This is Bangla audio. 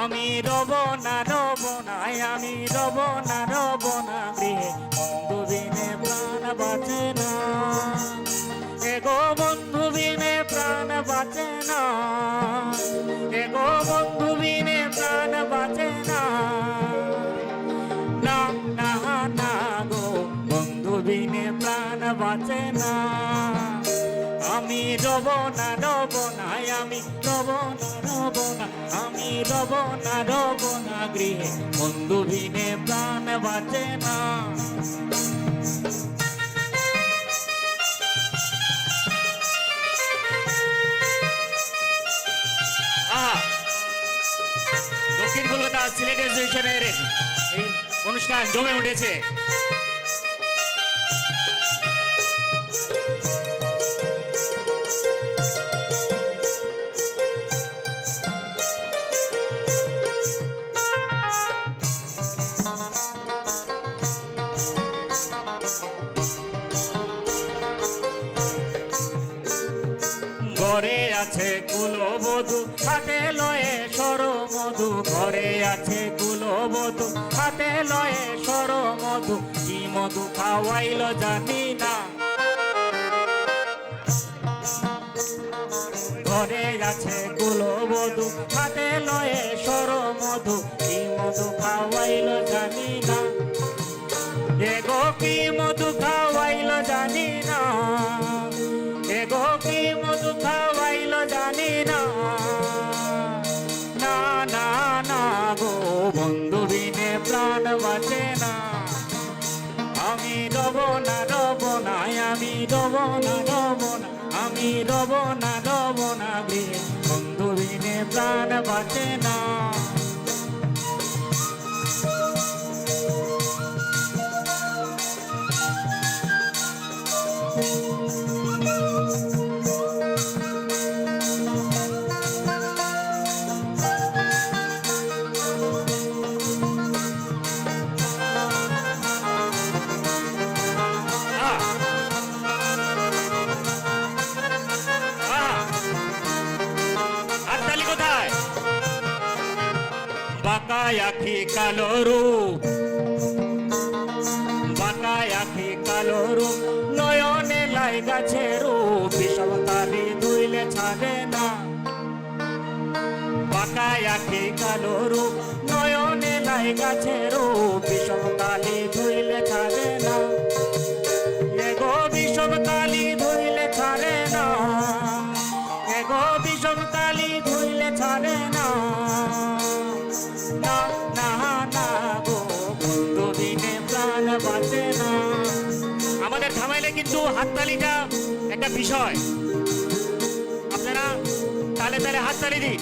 আমি রব না রব না আমি রব না রব না গৃহে বন্ধু বিনে প্রাণ বাঁচে বাঁচে না। আমি রব না রব না, আমি রব না রব না। আমি রব না রব না, গৃহে বন্ধু বিনে প্রাণ বাঁচে না! দক্ষিণ কলকাতা সিলেট অ্যাসোসিয়েশনের এই অনুষ্ঠান জমে উঠেছে। ঘরে আছে কুলবধূ, হাতে লয়ে সর মধু। ঘরে আছে কুলবধূ, হাতে লয়ে সর মধু। কি মধু খাওয়াইল জানি না। ঘরে আছে কুলবধূ, হাতে লয়ে সর মধু। কি মধু খাওয়াইল জানি না। গো বন্ধু বিনে প্রাণ বাঁচে না আমি রব না রব না, আমি রব না রব না, আমি রব না রব না গৃহে বন্ধু বিনে প্রাণ বাঁচে না আহ! বাঁকায় আখি কালো রূপ। বাঁকায় আখি কালো রূপ, নয়নে লাই গাছে রূপ। বিষম তালি ধুইলে ছাড়ে না। বাঁকায় আখি কালো রূপ, নয়নে লাই গাছে রূপ। বিষম তালি হাততালিটা একটা বিষয়। আপনারা তালে তালে হাততালি দিন।